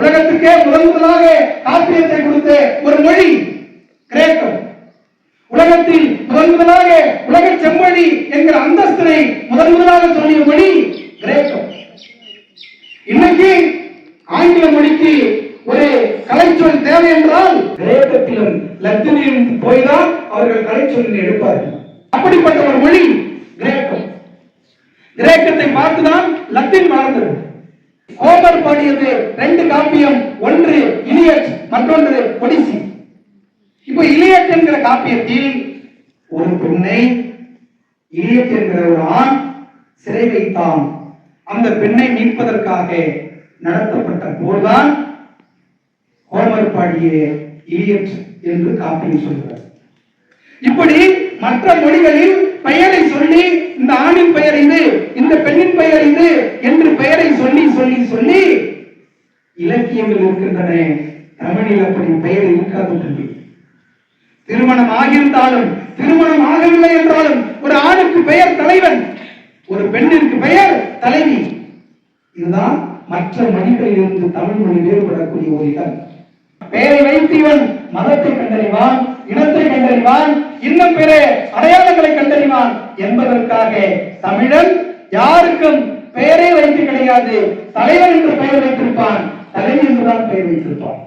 உலகத்துக்கே முதன் முதலாக காப்பியத்தை கொடுத்த ஒரு மொழி கிரேக்கம். உலகத்தில் முதன் முதலாக உலக செம்மொழி என்கிற அந்தஸ்தினை முதன் முதலாக சொல்லிய மொழி கிரேக்கம். இன்னைக்கு ஆங்கில மொழிக்கு ஒரு கலைச்சொல் தேவை என்றால் கிரேக்கத்திலும் லத்தீனிலும் போய்தான் அவர்கள் கலைச்சொல்லினை எடுப்பார்கள். அப்படிப்பட்ட ஒரு மொழி கிரேக்கம். கிரேக்கத்தை பார்த்துதான் லத்தின் வளர்ந்தது. ஓமர் பாடியது ரெண்டு காப்பியம் ஒன்று இலியட் மற்றொன்று ஒடிசி. இப்போ இலியட் என்கிற காப்பியத்தில் ஒரு பெண்ணை இலியட் என்கிற ஒரு ஆண் சிறை வைத்தான். அந்த பெண்ணை மீட்பதற்காக நடத்தப்பட்ட போர்தான் ஹோமர் பாடிய இலியட் என்று காப்பியம் சொல்கிறார். இப்படி மற்ற மொழிகளில் பெயரை சொல்லி இந்த ஆணின் பெயர் இது இந்த பெண்ணின் பெயர் இது என்று பெயரை சொல்லி சொல்லி சொல்லி இலக்கியங்கள் தமிழில் அப்படி பெயர் இருக்காது தம்பி திருமணம் ஆகியிருந்தாலும் திருமணம் ஆகவில்லை என்றாலும் ஒரு ஆணுக்கு பெயர் தலைவன் ஒரு பெண்ணிற்கு பெயர் தலைவி. இதுதான் மற்ற மொழிகளில் இருந்து தமிழ் மொழி வேறுபடக்கூடிய ஒரு இடம். பெயரை வைத்து இவன் மதத்தை கண்டறிவான் இனத்தை கண்டறிவான் இன்னும் பிற அடையாளங்களை கண்டறிவான் என்பதற்காக தமிழன் யாருக்கும் பெயரே வைத்து கிடையாது தலைவன் என்று பெயர் வைத்திருப்பான். தலைவி என்றுதான் பெயர் வைத்திருப்பார்.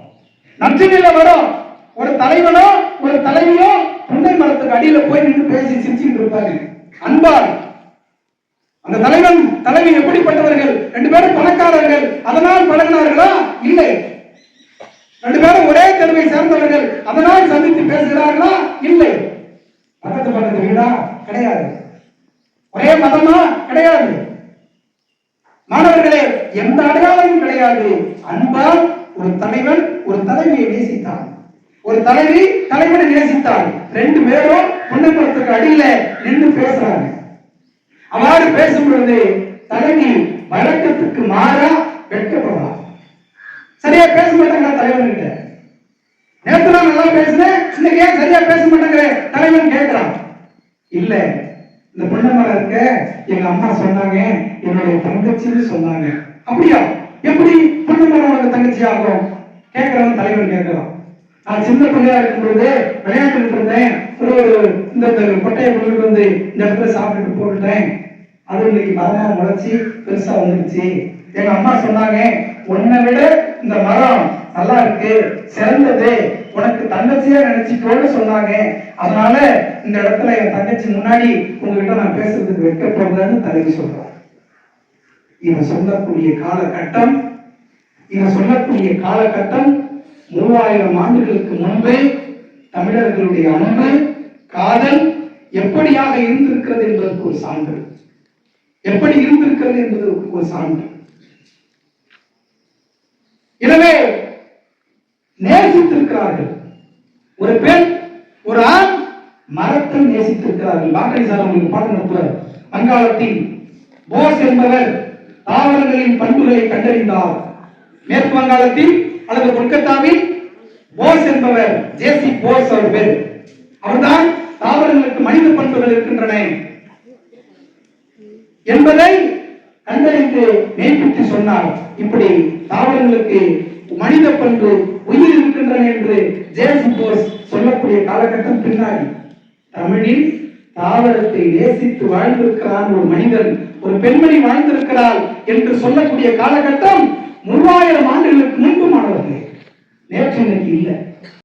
நச்சுநிலை வரும். ஒரு தலைவனோ ஒரு தலைவியோ புண்டை மரத்துக்கு அடியில போய் நின்று பேசி சிரிச்சுட்டு இருப்பாங்க அன்பால் அந்த தலைவன் தலைவி எப்படிப்பட்டவர்கள்? ரெண்டு பேரும் பணக்காரர்கள். அதனால் பழகினார்களா? இல்லை. ரெண்டு பேரும் ஒரே தெருவை சேர்ந்தவர்கள். அதனால் சந்தித்து பேசுகிறார்களா? இல்லை. பக்கத்து பக்கத்து வீடா? கிடையாது. ஒரே மதமா? கிடையாது. மாணவர்களே எந்த அடையாளமும் கிடையாது. அன்பால் ஒரு தலைவன் ஒரு தலைவியை நேசித்தான். ஒரு தலைவி தலைவனை நேசித்தாள் ரெண்டு பேரும் புன்னப்படத்துக்கு அடியில நின்று பேசுறாங்க. அவ்வாறு பேசும் பொழுது தலைவி வழக்கத்துக்கு மாறா வெட்கப்படுறான் சரியா பேச மாட்டாங்க தலைவன் கிட்ட. நேற்று நான் நல்லா பேசுனேன் இன்னைக்கு ஏன் சரியா பேச மாட்டேங்கிற தலைவன் கேட்கிறான் இல்ல இந்த பொண்ணமரம் இருக்க எங்க அம்மா சொன்னாங்க என்னுடைய தங்கச்சின்னு சொன்னாங்க. அப்படியா? எப்படி பொண்ணமரம் உனக்கு தங்கச்சி ஆகும்? கேட்கிறவன் தலைவன் கேட்கிறான் நான் சின்ன பிள்ளையா இருக்கும் பொழுது விளையாண்டுட்டு இருந்தேன் ஒரு ஒரு இந்த கொட்டையை கொண்டுட்டு வந்து இந்த இடத்துல சாப்பிட்டுட்டு போட்டுட்டேன். அது இன்னைக்கு மரமா முளைச்சி பெருசா வந்துருச்சு எங்க அம்மா சொன்னாங்க உன்னை விட இந்த மரம் நல்லா இருக்கு சிறந்தது. உனக்கு தங்கச்சியா நினைச்சிக்கோன்னு சொன்னாங்க. அதனால இந்த இடத்துல என் தங்கச்சி முன்னாடி உங்ககிட்ட நான் பேசுறதுக்கு வைக்க போறதுன்னு தலைவி சொல்றேன் இவன் சொல்லக்கூடிய காலகட்டம் இவன் சொல்லக்கூடிய காலகட்டம் மூவாயிரம் ஆண்டுகளுக்கு முன்பே தமிழர்களுடைய அன்பு காதல் எப்படியாக இருந்திருக்கிறது என்பதற்கு ஒரு சான்று. எப்படி இருந்திருக்கிறது என்பதற்கு ஒரு சான்று. எனவே நேசித்திருக்கிறார்கள். ஒரு பெண் ஒரு ஆண் மரத்தை நேசித்திருக்கிறார்கள். வாக்கடி சார் உங்களுக்கு பாடம் நடத்துவார் வங்காளத்தில் போஸ் என்பவர் தாவரங்களின் பண்புகளை கண்டறிந்தார். மேற்கு வங்காளத்தில் அல்லது கொல்கத்தாவில் போஸ் என்பவர் ஜேசி போஸ் அவர் பேர் அவர்தான் தாவரங்களுக்கு மனித பண்புகள் இருக்கின்றன என்பதை கண்டறிந்து மெய்ப்பித்து சொன்னார். இப்படி தாவரங்களுக்கு மனித பண்பு உயிர் இருக்கின்றன என்று ஜேசி போஸ் சொல்லக்கூடிய காலகட்டம் பின்னாடி. தமிழில் தாவரத்தை நேசித்து வாழ்ந்திருக்கிறான் ஒரு மனிதன். ஒரு பெண்மணி வாழ்ந்திருக்கிறாள் என்று சொல்லக்கூடிய காலகட்டம் மூவாயிரம் ஆண்டுகளுக்கு முன்பு மாணவர்களே நேற்று இன்னைக்கு இல்லை.